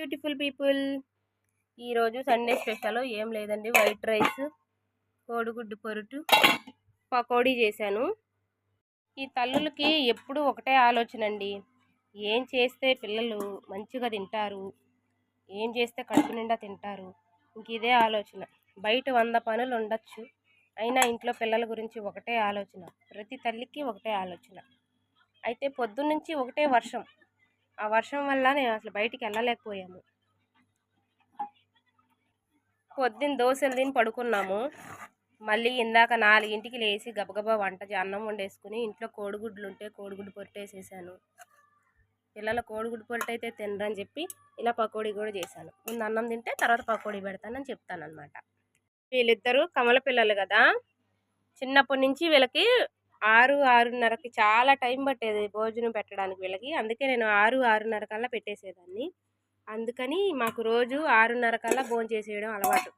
Beautiful people. ఈరోజు Sunday special ఏం లేదండి. వైట్ రైస్ కోడిగుడ్డు పొరుటు పకోడీ చేశాను. ఈ తల్లులకి ఎప్పుడు ఒకటే ఆలోచన అండి. ఏం చేస్తే పిల్లలు మంచిగా తింటారు? ఏం చేస్తే కడుపు నిండా తింటారు? ఇంక ఇదే ఆలోచన. బయట వంద పనులు ఉండొచ్చు. అయినా ఇంట్లో పిల్లల గురించి ఒకటే ఆలోచన. ప్రతి తల్లికి ఒకటే ఆలోచన. అయితే పొద్దున్నుంచి ఒకటే వర్షం. ఆ వర్షం వల్ల నేను అసలు బయటికి వెళ్ళలేకపోయాము పొద్దున్న దోశలు తిని పడుకున్నాము. మళ్ళీ ఇందాక నాలుగింటికి లేచి గబగబా వంట అన్నం వండేసుకుని ఇంట్లో కోడిగుడ్లు ఉంటే కోడిగుడ్డు పొట్టేసేసాను పిల్లల కోడిగుడ్డు పొట్టు అయితే తినరని చెప్పి ఇలా పకోడీ కూడా చేశాను. ముందు అన్నం తింటే తర్వాత పకోడీ పెడతానని చెప్తాను అనమాట వీళ్ళిద్దరూ కమల పిల్లలు కదా చిన్నప్పటి నుంచి వీళ్ళకి ఆరు ఆరున్నరకి చాలా టైం పట్టేది భోజనం పెట్టడానికి వీళ్ళకి. అందుకే నేను ఆరు ఆరున్నర కల్లా పెట్టేసేదాన్ని. అందుకని మాకు రోజు ఆరున్నర కల్లా భోజనం చేసేయడం అలవాటు.